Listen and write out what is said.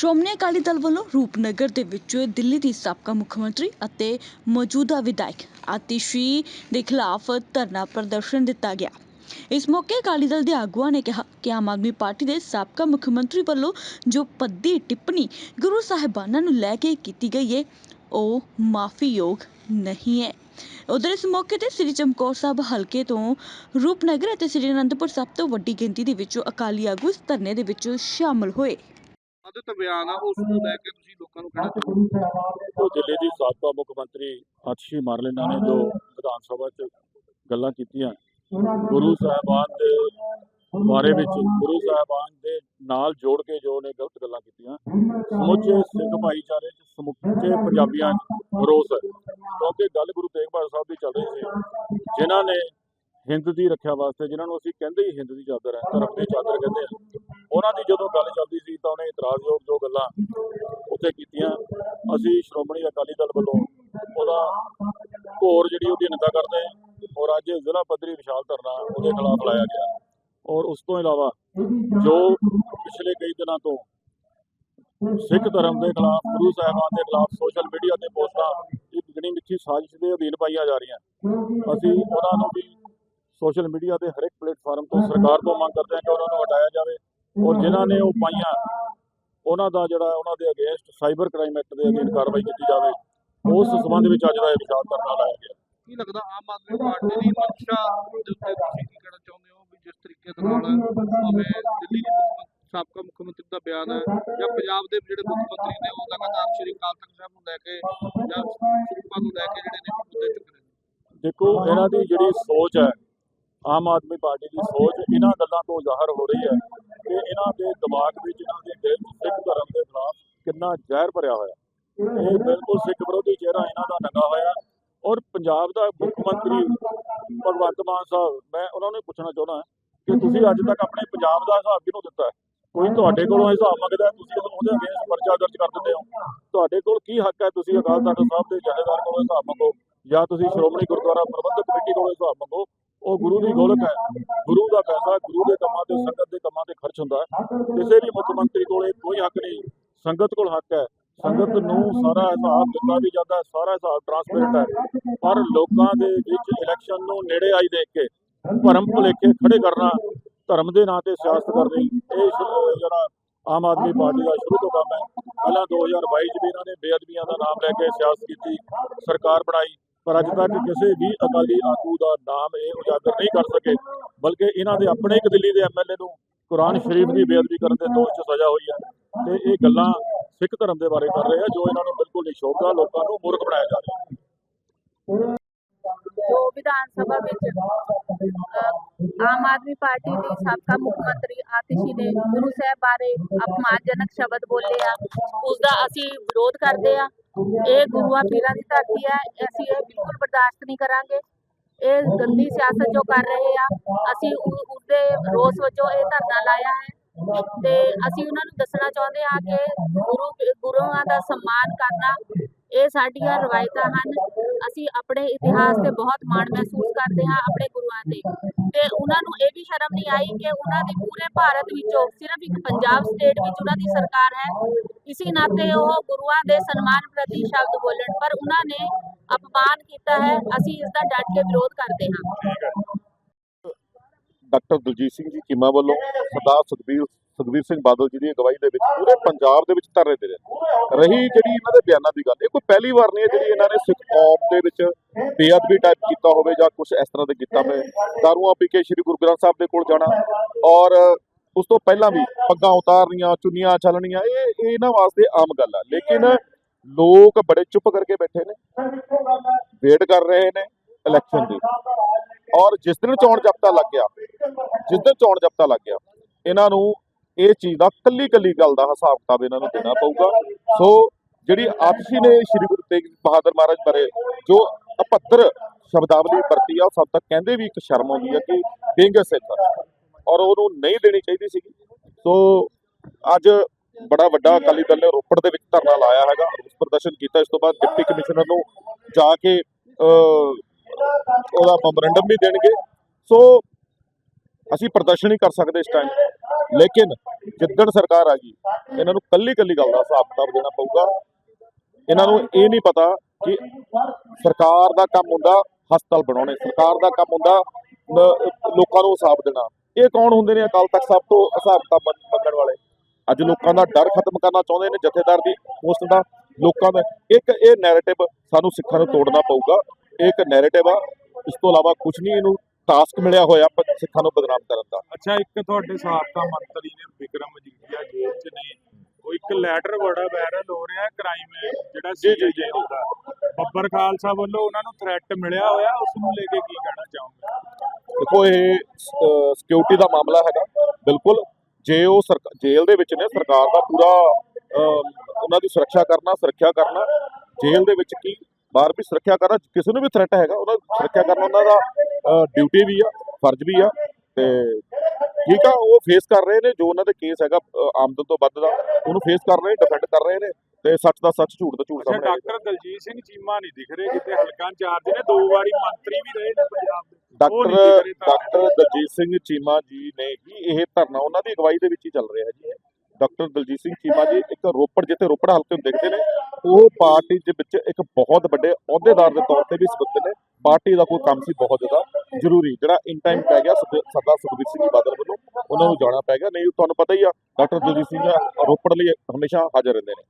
ਸ਼੍ਰੋਮਣੀ ਅਕਾਲੀ ਦਲ ਵੱਲੋਂ ਰੂਪਨਗਰ ਦੇ ਵਿੱਚ ਦਿੱਲੀ ਦੀ ਸਾਬਕਾ ਮੁੱਖ ਮੰਤਰੀ ਅਤੇ ਮੌਜੂਦਾ ਵਿਧਾਇਕ ਆਤਿਸ਼ੀ ਦੇ ਖਿਲਾਫ ਧਰਨਾ ਪ੍ਰਦਰਸ਼ਨ ਦਿੱਤਾ ਗਿਆ। ਇਸ ਮੌਕੇ ਅਕਾਲੀ ਦਲ ਦੇ ਆਗੂਆਂ ਨੇ ਕਿਹਾ ਕਿ ਆਮ ਆਦਮੀ ਪਾਰਟੀ ਦੇ ਸਾਬਕਾ ਮੁੱਖ ਮੰਤਰੀ ਵੱਲੋਂ ਜੋ ਪੱਦੀ ਟਿੱਪਣੀ ਗੁਰੂ ਸਾਹਿਬਾਨਾਂ ਨੂੰ ਲੈ ਕੇ ਕੀਤੀ ਗਈ ਹੈ ਉਹ ਮਾਫੀਯੋਗ ਨਹੀਂ ਹੈ ਉਧਰ ਇਸ ਮੌਕੇ ਤੇ ਸ੍ਰੀ ਚਮਕੌਰ ਸਾਹਿਬ ਹਲਕੇ ਤੋਂ ਰੂਪਨਗਰ ਅਤੇ ਸ੍ਰੀ ਅਨੰਦਪੁਰ ਸਾਹਿਬ ਤੋਂ ਵੱਡੀ ਗਿਣਤੀ ਦੇ ਵਿੱਚ ਅਕਾਲੀ ਆਗੂ ਇਸ ਧਰਨੇ ਦੇ ਵਿੱਚ ਸ਼ਾਮਲ ਹੋਏ। ਆਦਤ ਬਿਆਨ ਆ ਉਸ ਨੂੰ ਲੈ ਕੇ ਤੁਸੀਂ ਲੋਕਾਂ ਨੂੰ ਕਹਿਣਾ ਦਿੱਲੀ ਦੀ ਸਾਬਕਾ ਮੁੱਖ ਮੰਤਰੀ ਆਤਿਸ਼ੀ ਮਾਰਲੇਨਾ ਨੇ ਜੋ ਵਿਧਾਨ ਸਭਾ 'ਚ ਗੱਲਾਂ ਕੀਤੀਆਂ। ਗੁਰੂ ਸਾਹਿਬਾਨ ਦੇ ਬਾਰੇ ਵਿੱਚ ਗੁਰੂ ਸਾਹਿਬਾਨ ਦੇ ਨਾਲ ਜੋੜ ਕੇ ਜੋ ਨੇ ਗਲਤ ਗੱਲਾਂ ਕੀਤੀਆਂ ਸਮੁੱਚੇ ਸਿੱਖ ਭਾਈਚਾਰੇ 'ਚ ਸਮੁੱਚੇ ਪੰਜਾਬੀਆਂ 'ਚ ਰੋਸ ਹੈ। ਕਿਉਂਕਿ ਗੱਲ ਗੁਰੂ ਤੇਗ ਬਹਾਦਰ ਸਾਹਿਬ ਦੀ ਚੱਲ ਰਹੀ ਸੀ। ਜਿਨ੍ਹਾਂ ਨੇ ਹਿੰਦ ਦੀ ਰੱਖਿਆ ਵਾਸਤੇ ਜਿਨ੍ਹਾਂ ਨੂੰ ਅਸੀਂ ਕਹਿੰਦੇ ਹੀ ਹਿੰਦ ਦੀ ਚਾਦਰ ਹੈ ਧਰਮ ਦੀ ਚਾਦਰ ਕਹਿੰਦੇ ਆ। ਉਹਨਾਂ ਦੀ ਜਦੋਂ ਗੱਲ ਚੱਲਦੀ ਸੀ ਤਾਂ ਉਹਨੇ ਇਤਰਾਜ਼ਯੋਗ ਜੋ ਗੱਲਾਂ ਉੱਥੇ ਕੀਤੀਆਂ। ਅਸੀਂ ਸ਼੍ਰੋਮਣੀ ਅਕਾਲੀ ਦਲ ਵੱਲੋਂ ਉਹਦਾ ਘੋਰ ਜਿਹੜੀ ਉਹਦੀ ਨਿੰਦਾ ਕਰਦੇ ਹਾਂ ਔਰ ਅੱਜ ਜ਼ਿਲ੍ਹਾ ਪੱਧਰੀ ਵਿਸ਼ਾਲ ਧਰਨਾ ਉਹਦੇ ਖਿਲਾਫ ਲਾਇਆ ਗਿਆ। ਔਰ ਉਸ ਤੋਂ ਇਲਾਵਾ ਜੋ ਪਿਛਲੇ ਕਈ ਦਿਨਾਂ ਤੋਂ ਸਿੱਖ ਧਰਮ ਦੇ ਖਿਲਾਫ, ਗੁਰੂ ਸਾਹਿਬਾਨ ਦੇ ਖਿਲਾਫ ਸੋਸ਼ਲ ਮੀਡੀਆ ਤੇ ਪੋਸਟਾਂ, ਇੱਕ ਜਿਹੜੀ ਮਿੱਠੀ ਸਾਜ਼ਿਸ਼ ਦੇ ਅਧੀਨ ਪਾਈਆਂ ਜਾ ਰਹੀਆਂ। ਅਸੀਂ ਉਹਨਾਂ ਨੂੰ ਵੀ ਸੋਸ਼ਲ ਮੀਡੀਆ ਤੇ ਹਰ ਇੱਕ ਪਲੇਟਫਾਰਮ ਤੋਂ ਸਰਕਾਰ ਤੋਂ ਮੰਗ ਕਰਦੇ ਹਾਂ ਕਿ ਉਹਨਾਂ ਨੂੰ ਹਟਾਇਆ ਜਾਵੇ। ਔਰ ਜਿਨ੍ਹਾਂ ਨੇ ਉਹ ਪਾਈਆਂ ਉਹਨਾਂ ਦਾ ਜਿਹੜਾ ਉਹਨਾਂ ਦੇ ਅਗੇਂਸਟ ਸਾਈਬਰ ਕ੍ਰਾਈਮ ਐਕਟ ਦੇ ਅਧੀਨ ਕਾਰਵਾਈ ਕੀਤੀ ਜਾਵੇ ਉਸ ਸੰਬੰਧ ਵਿੱਚ ਅੱਜ ਦਾ ਇਹ ਵਿਸ਼ਾਲ ਧਰਨਾ ਲਾਇਆ ਗਿਆ। ਕੀ ਲੱਗਦਾ ਆਮ ਆਦਮੀ ਪਾਰਟੀ ਦੀ ਮਨਸ਼ਾ ਦੇ ਉੱਤੇ ਤੁਸੀਂ ਕੀ ਕਹਿਣਾ ਚਾਹੁੰਦੇ ਹੋ ਵੀ ਜਿਸ ਤਰੀਕੇ ਦੇ ਨਾਲ ਭਾਵੇਂ ਦਿੱਲੀ ਦੇ ਮੁੱਖ ਮੰਤਰੀ ਸਾਬਕਾ ਮੁੱਖ ਮੰਤਰੀ ਦਾ ਬਿਆਨ ਹੈ ਜਾਂ ਪੰਜਾਬ ਦੇ ਜਿਹੜੇ ਮੁੱਖ ਮੰਤਰੀ ਨੇ ਉਹ ਲਗਾਤਾਰ ਸ਼੍ਰੀ ਅਕਾਲ ਤਖਤ ਸਾਹਿਬ ਨੂੰ ਲੈ ਕੇ ਜਾਂ ਸਰੂਪਾਂ ਨੂੰ ਲੈ ਕੇ ਜਿਹੜੇ ਨੇ ਮੁੱਦੇ ਚੁੱਕ ਰਹੇ ਨੇ? ਦੇਖੋ ਇਹਨਾਂ ਦੀ ਜਿਹੜੀ ਸੋਚ ਹੈ ਆਮ ਆਦਮੀ ਪਾਰਟੀ ਦੀ ਸੋਚ ਇਹਨਾਂ ਗੱਲਾਂ ਤੋਂ ਜ਼ਾਹਰ ਹੋ ਰਹੀ ਹੈ। ਇਹਨਾਂ ਦੇ ਦਿਮਾਗ ਵਿੱਚ ਇਹਨਾਂ ਦੇ ਦਿਲ ਸਿੱਖ ਧਰਮ ਦੇ ਖਿਲਾਫ ਕਿੰਨਾ ਜ਼ਹਿਰ ਭਰਿਆ ਹੋਇਆ। ਇਹ ਬਿਲਕੁਲ ਸਿੱਖ ਵਿਰੋਧੀ ਚਿਹਰਾ ਇਹਨਾਂ ਦਾ ਨੰਗਾ ਹੋਇਆ। ਔਰ ਪੰਜਾਬ ਦਾ ਮੁੱਖ ਮੰਤਰੀ ਭਗਵੰਤ ਮਾਨ ਸਾਹਿਬ, ਮੈਂ ਉਹਨਾਂ ਨੂੰ ਪੁੱਛਣਾ ਚਾਹੁੰਦਾ ਕਿ ਤੁਸੀਂ ਅੱਜ ਤੱਕ ਆਪਣੇ ਪੰਜਾਬ ਦਾ ਹਿਸਾਬ ਕਿਹਨੂੰ ਦਿੱਤਾ ਹੈ? ਕੋਈ ਤੁਹਾਡੇ ਕੋਲੋਂ ਹਿਸਾਬ ਮੰਗਦਾ ਤੁਸੀਂ ਉਹਦੇ ਅਗੇਂਸਟ ਪਰਚਾ ਦਰਜ ਕਰ ਦਿੰਦੇ ਹੋ, ਤੁਹਾਡੇ ਕੋਲ ਕੀ ਹੱਕ ਹੈ ਤੁਸੀਂ ਅਕਾਲ ਤਖਤ ਸਾਹਿਬ ਦੇ ਜਥੇਦਾਰ ਕੋਲੋਂ ਹਿਸਾਬ ਮੰਗੋ? ਜਾਂ ਤੁਸੀਂ ਸ਼੍ਰੋਮਣੀ ਗੁਰਦੁਆਰਾ ਪ੍ਰਬੰਧਕ ਕਮੇਟੀ ਕੋਲੋਂ ਹਿਸਾਬ ਮੰਗੋ ਉਹ ਗੁਰੂ ਦੀ ਗੋਲਕ ਹੈ। ਗੁਰੂ ਦਾ ਪੈਸਾ, ਗੁਰੂ ਦੇ ਕੰਮਾਂ ਤੇ, ਸੰਗਤ ਦੇ ਕੰਮਾਂ ਤੇ ਖਰਚ ਹੁੰਦਾ ਕਿਸੇ ਵੀ ਮੁੱਖ ਮੰਤਰੀ ਕੋਲ ਕੋਈ ਹੱਕ ਨਹੀਂ। ਸੰਗਤ ਕੋਲ ਹੱਕ ਹੈ। ਸੰਗਤ ਨੂੰ ਸਾਰਾ ਹਿਸਾਬ ਦਿੱਤਾ ਵੀ ਜਾਂਦਾ ਸਾਰਾ ਹਿਸਾਬ ਟਰਾਂਸਪੇਰੈਂਟ ਹੈ। ਪਰ ਲੋਕਾਂ ਦੇ ਵਿੱਚ ਇਲੈਕਸ਼ਨ ਨੂੰ ਨੇੜੇ ਆਈ ਦੇਖ ਕੇ ਭਰਮ ਭੁਲੇਖੇ ਖੜੇ ਕਰਨਾ, ਧਰਮ ਦੇ ਨਾਂ ਤੇ ਸਿਆਸਤ ਕਰਨੀ, ਇਹ ਸ਼ੁਰੂ- ਜਿਹੜਾ ਆਮ ਆਦਮੀ ਪਾਰਟੀ ਦਾ ਸ਼ੁਰੂ ਤੋਂ ਕੰਮ ਹੈ। ਪਹਿਲਾਂ 2022 ਚ ਵੀ ਇਹਨਾਂ ਨੇ ਬੇਅਦਬੀਆਂ ਦਾ ਨਾਮ ਲੈ ਕੇ ਸਿਆਸਤ ਕੀਤੀ, ਸਰਕਾਰ ਬਣਾਈ ਪਰ ਅੱਜ ਤੱਕ ਕਿਸੇ ਵੀ ਅਕਾਲੀ ਆਗੂ ਦਾ ਨਾਮ ਇਹ ਉਜਾਗਰ ਨਹੀਂ ਕਰ ਸਕੇ, ਬਲਕਿ ਇਹਨਾਂ ਦੇ ਆਪਣੇ ਇੱਕ ਦਿੱਲੀ ਦੇ ਐਮਐਲਏ ਨੂੰ ਕੁਰਾਨ ਸ਼ਰੀਫ ਦੀ ਬੇਅਦਬੀ ਕਰਨ ਦੇ ਦੋਸ਼ 'ਚ ਸਜ਼ਾ ਹੋਈ ਹੈ ਤੇ ਇਹ ਗੱਲਾਂ ਸਿੱਖ ਧਰਮ ਦੇ ਬਾਰੇ ਕਰ ਰਹੇ ਆ, ਜੋ ਇਹਨਾਂ ਨੂੰ ਬਿਲਕੁਲ ਨਹੀਂ ਸ਼ੋਭਦਾ, ਲੋਕਾਂ ਨੂੰ ਮੂਰਖ ਬਣਾਇਆ ਜਾ ਰਿਹਾ ਜੋ ਵਿਧਾਨ ਸਭਾ ਵਿੱਚ ਆਮ ਆਦਮੀ ਪਾਰਟੀ ਦੇ ਸਾਬਕਾ ਮੁੱਖ ਮੰਤਰੀ ਆਤਿਸ਼ੀ ਨੇ ਗੁਰੂ ਸਾਹਿਬ ਬਾਰੇ ਅਪਮਾਨਜਨਕ ਸ਼ਬਦ ਬੋਲੇ ਆ ਉਸ ਦਾ ਅਸੀਂ ਵਿਰੋਧ ਕਰਦੇ ਆ। ਇਹ ਗੁਰੂਆਂ ਪੀਰਾਂ ਦੀ ਧਰਤੀ ਹੈ, ਅਸੀਂ ਇਹ ਬਿਲਕੁਲ ਬਰਦਾਸ਼ਤ ਨਹੀਂ ਕਰਾਂਗੇ। ਇਹ ਗੰਦੀ ਸਿਆਸਤ ਜੋ ਕਰ ਰਹੇ ਆ, ਅਸੀਂ ਉ- ਰੋਸ ਵਜੋਂ ਇਹ ਧਰਨਾ ਲਾਇਆ ਹੈ। ਤੇ ਅਸੀਂ ਉਹਨਾਂ ਨੂੰ ਦੱਸਣਾ ਚਾਹੁੰਦੇ ਹਾਂ ਕਿ ਗੁਰੂ, ਗੁਰੂਆਂ ਦਾ ਸਨਮਾਨ ਕਰਨਾ ਇਹ ਸਾਡੀਆਂ ਰਵਾਇਤਾਂ ਹਨ। ਅਸੀਂ ਆਪਣੇ ਇਤਿਹਾਸ ਤੇ ਬਹੁਤ ਮਾਣ ਮਹਿਸੂਸ ਕਰਦੇ ਹਾਂ ਆਪਣੇ ਗੁਰੂਆਂ ਤੇ। ਤੇ ਉਹਨਾਂ ਨੂੰ ਇਹ ਵੀ ਸ਼ਰਮ ਨਹੀਂ ਆਈ ਕਿ ਉਹਨਾਂ ਦੀ ਪੂਰੇ ਭਾਰਤ ਵਿੱਚੋਂ ਸਿਰਫ ਇੱਕ ਪੰਜਾਬ ਸਟੇਟ ਵਿੱਚ ਉਹਨਾਂ ਦੀ ਸਰਕਾਰ ਹੈ। ਇਸੇ ਨਾਤੇ ਉਹ ਗੁਰੂਆਂ ਦੇ ਸਨਮਾਨ ਪ੍ਰਤੀ ਸ਼ਬਦ ਬੋਲਣ ਪਰ ਉਹਨਾਂ ਨੇ ਅਪਮਾਨ ਕੀਤਾ ਹੈ। ਅਸੀਂ ਇਸ ਦਾ ਡਟ ਕੇ ਵਿਰੋਧ ਕਰਦੇ ਹਾਂ। ਡਾਕਟਰ ਦਲਜੀਤ ਸਿੰਘ ਜੀ ਚੀਮਾ ਵੱਲੋਂ ਸਰਦਾਰ ਸੁਖਬੀਰ ਸੁਖਬੀਰ ਸਿੰਘ ਬਾਦਲ ਜੀ ਦੀ ਅਗਵਾਈ ਦੇ ਵਿੱਚ ਪੂਰੇ ਪੰਜਾਬ ਦੇ ਵਿੱਚ ਧਰਨੇ ਦੇ ਰਹੇ। ਰਹੀ ਜਿਹੜੀ ਇਹਨਾਂ ਦੇ ਬਿਆਨਾਂ ਦੀ ਗੱਲ, ਇਹ ਕੋਈ ਪਹਿਲੀ ਵਾਰ ਨਹੀਂ ਹੈ ਜਿਹੜੀ ਇਹਨਾਂ ਨੇ ਸਿੱਖ ਕੌਮ ਦੇ ਵਿੱਚ ਬੇਅਦਬੀ ਟਾਈਪ ਕੀਤਾ ਹੋਵੇ ਜਾਂ ਕੁਝ ਇਸ ਤਰ੍ਹਾਂ ਦੇ ਕੀਤਾ ਹੋਵੇ। ਦਾਰੂਆਂ ਪੀ ਕੇ ਸ੍ਰੀ ਗੁਰੂ ਗ੍ਰੰਥ ਸਾਹਿਬ ਦੇ ਕੋਲ ਜਾਣਾ ਔਰ ਉਸ ਤੋਂ ਪਹਿਲਾਂ ਵੀ ਪੱਗਾਂ ਉਤਾਰਨੀਆਂ, ਚੁੰਨੀਆਂ ਚੱਲਣੀਆਂ ਇਹ ਇਹਨਾਂ ਵਾਸਤੇ ਆਮ ਗੱਲ ਆ। ਲੇਕਿਨ ਲੋਕ ਬੜੇ ਚੁੱਪ ਕਰਕੇ ਬੈਠੇ ਨੇ, ਵੇਟ ਕਰ ਰਹੇ ਨੇ ਇਲੈਕਸ਼ਨ ਦੀ। ਔਰ ਜਿਸ ਦਿਨ ਚੋਣ ਜਪਤਾ ਲੱਗ ਗਿਆ, ਜਿਸ ਦਿਨ ਚੋਣ ਜਪਤਾ ਲੱਗ ਗਿਆ, ਇਹਨਾਂ ਨੂੰ ਇਹ ਚੀਜ਼ ਦਾ ਕੱਲੀ ਕੱਲੀ ਗੱਲ ਦਾ ਹਿਸਾਬ ਕਿਤਾਬ ਇਹਨਾਂ ਨੂੰ ਦੇਣਾ ਪਊਗਾ। ਸੋ ਜਿਹੜੀ ਆਤਸ਼ੀ ਨੇ ਸ਼੍ਰੀ ਗੁਰੂ ਤੇਗ ਬਹਾਦਰ ਮਹਾਰਾਜ ਬਾਰੇ ਜੋ ਅਪੱਤਰ ਸ਼ਬਦਾਵਲੀ ਵਰਤੀ ਆ ਸਭ ਤੱਕ ਕਹਿੰਦੇ ਵੀ ਇੱਕ ਸ਼ਰਮ ਆਉਂਦੀ ਹੈ ਕਿ ਬੇਂਗੇ ਸਿੱਖ ਔਰ ਉਹਨੂੰ ਨਹੀਂ ਦੇਣੀ ਚਾਹੀਦੀ ਸੀਗੀ। ਸੋ ਅੱਜ ਬੜਾ ਵੱਡਾ ਅਕਾਲੀ ਦਲ ਨੇ ਰੋਪੜ ਦੇ ਵਿੱਚ ਧਰਨਾ ਲਾਇਆ ਹੈਗਾ। ਉਸ ਪ੍ਰਦਰਸ਼ਨ ਕੀਤਾ। ਇਸ ਤੋਂ ਬਾਅਦ ਡਿਪਟੀ ਕਮਿਸ਼ਨਰ ਨੂੰ ਜਾ ਕੇ ਅਹ, ਉਹਦਾ ਮੈਮੋਰੰਡਮ ਵੀ ਦੇਣਗੇ। ਸੋ ਅਸੀਂ ਪ੍ਰਦਰਸ਼ਨ ਹੀ ਕਰ ਸਕਦੇ ਇਸ ਟਾਈਮ ਲੇਕਿਨ ਜਿੱਦਣ ਸਰਕਾਰ ਆ ਗਈ, ਇਹਨਾਂ ਨੂੰ ਕੱਲੀ ਕੱਲੀ ਗੱਲ ਦਾ ਹਿਸਾਬ ਕਿਤਾਬ ਦੇਣਾ ਪਊਗਾ। ਇਹਨਾਂ ਨੂੰ ਇਹ ਨਹੀਂ ਪਤਾ ਕਿ ਸਰਕਾਰ ਦਾ ਕੰਮ ਹੁੰਦਾ ਹਸਪਤਾਲ ਬਣਾਉਣੇ, ਸਰਕਾਰ ਦਾ ਕੰਮ ਹੁੰਦਾ ਲੋਕਾਂ ਨੂੰ ਹਿਸਾਬ ਦੇਣਾ। ਇਹ ਕੌਣ ਹੁੰਦੇ ਨੇ ਅਕਾਲ ਤਖਤ ਸਾਹਿਬ ਤੋਂ ਹਿਸਾਬ ਕਿਤਾਬ ਮੰਗਣ ਵਾਲੇ? ਅੱਜ ਲੋਕਾਂ ਦਾ ਡਰ ਖਤਮ ਕਰਨਾ ਚਾਹੁੰਦੇ ਨੇ, ਜਥੇਦਾਰ ਦੀ ਪੋਸਟ ਦਾ, ਲੋਕਾਂ ਦਾ। ਇੱਕ ਇਹ ਨੈਰੇਟਿਵ ਸਾਨੂੰ ਸਿੱਖਾਂ ਨੂੰ ਤੋੜਨਾ ਪਊਗਾ। ਇਹ ਇੱਕ ਨੈਰੇਟਿਵ ਆ। ਇਸ ਤੋਂ ਇਲਾਵਾ ਕੁਝ ਨਹੀਂ ਇਹਨੂੰ ਟਾਸਕ ਮਿਲਿਆ ਹੋਇਆ ਸਿੱਖਾਂ ਨੂੰ ਬਦਨਾਮ ਕਰਨ ਦਾ। ਅੱਛਾ ਇੱਕ ਤੁਹਾਡੇ ਸਾਬਕਾ ਮੰਤਰੀ ਨੇ ਵਿਕਰਮ ਮਜੀਠੀਆ ਜੇਲ੍ਹ 'ਚ ਨੇ। ਉਹ ਇੱਕ ਲੈਟਰ ਬੜਾ ਵਾਇਰਲ ਹੋ ਰਿਹਾ ਕ੍ਰਾਈਮ ਜਿਹੜਾ ਜੀ, ਜੀ, ਜੀ। ਦਾ। ਬੱਬਰ ਖਾਲਸਾ ਵੱਲੋਂ ਉਹਨਾਂ ਨੂੰ ਥ੍ਰੈਟ ਮਿਲਿਆ ਹੋਇਆ ਉਸ ਨੂੰ ਲੈ ਕੇ ਕੀ ਕਹਿਣਾ ਚਾਹੋਗੇ? ਦੇਖੋ ਇਹ ਸਿਕਿਉਰਿਟੀ ਦਾ ਮਾਮਲਾ ਹੈਗਾ। ਬਿਲਕੁਲ ਜੇ ਉਹ ਜੇਲ੍ਹ ਦੇ ਵਿੱਚ ਨੇ ਸਰਕਾਰ ਦਾ ਪੂਰਾ ਉਹਨਾਂ ਦੀ ਸੁਰੱਖਿਆ ਕਰਨਾ ਸੁਰੱਖਿਆ ਕਰਨਾ। ਜੇਲ੍ਹ ਦੇ ਵਿੱਚ ਕੀ ਬਾਹਰ ਵੀ ਸੁਰੱਖਿਆ ਕਰਨਾ ਕਿਸੇ ਨੂੰ ਵੀ ਥ੍ਰੈਟ ਹੈਗਾ ਉਹਨਾਂ ਸੁਰੱਖਿਆ ਕਰਨਾ ਉਹਨਾਂ ਦਾ ਡਿਊਟੀ ਵੀ ਆ ਫਰਜ਼ ਵੀ ਆ ਤੇ ਠੀਕ ਆ ਉਹ ਫੇਸ ਕਰ ਰਹੇ ਨੇ ਜੋ ਉਹਨਾਂ ਦੇ ਕੇਸ ਹੈਗਾ ਆਮਦਨ ਤੋਂ ਵੱਧ ਦਾ ਉਹਨੂੰ ਫੇਸ ਕਰ ਰਹੇ ਡਿਫੈਂਡ ਕਰ ਰਹੇ ਨੇ ਤੇ ਸੱਚ ਦਾ ਸੱਚ ਝੂਠ ਦਾ ਝੂਠ ਸਾਹਮਣੇ ਡਾਕਟਰ ਦਲਜੀਤ ਸਿੰਘ ਚੀਮਾ ਨਹੀਂ ਦਿਖ ਰਹੇ ਕਿਤੇ ਹਲਕਾ ਇੰਚਾਰਜ ਨੇ ਦੋ ਵਾਰੀ ਮੰਤਰੀ ਵੀ ਰਹੇ ਨੇ ਪੰਜਾਬ ਦੇ ਡਾਕਟਰ ਡਾਕਟਰ ਦਲਜੀਤ ਸਿੰਘ ਚੀਮਾ ਜੀ ਨੇ ਹੀ ਇਹ ਧਰਨਾ ਉਹਨਾਂ ਦੀ ਅਗਵਾਈ ਦੇ ਵਿੱਚ ਹੀ ਚੱਲ ਰਿਹਾ ਜੀ। ਡਾਕਟਰ ਦਲਜੀਤ ਸਿੰਘ ਚੀਮਾ ਜੀ ਇੱਕ ਰੋਪੜ ਜਿੱਥੇ ਰੋਪੜ ਹਲਕੇ ਨੂੰ ਦੇਖਦੇ ਨੇ ਉਹ ਪਾਰਟੀ ਦੇ ਵਿੱਚ ਇੱਕ ਬਹੁਤ ਵੱਡੇ ਅਹੁਦੇਦਾਰ ਦੇ ਤੌਰ ਤੇ ਵੀ ਸਬੰਧ ਨੇ ਪਾਰਟੀ ਦਾ ਕੋਈ ਕੰਮ ਸੀ ਬਹੁਤ ਜ਼ਿਆਦਾ ਜ਼ਰੂਰੀ। ਜਿਹੜਾ ਇਨ ਟਾਈਮ ਪੈ ਗਿਆ ਸਰਦਾਰ ਸੁਖਬੀਰ ਸਿੰਘ ਬਾਦਲ ਵੱਲੋਂ, ਉਹਨਾਂ ਨੂੰ ਜਾਣਾ ਪੈ ਗਿਆ। ਨਹੀਂ, ਤੁਹਾਨੂੰ ਪਤਾ ਹੀ ਆ, ਡਾਕਟਰ ਦਲਜੀਤ ਸਿੰਘ ਰੋਪੜ ਲਈ ਹਮੇਸ਼ਾ ਹਾਜ਼ਰ ਰਹਿੰਦੇ ਨੇ।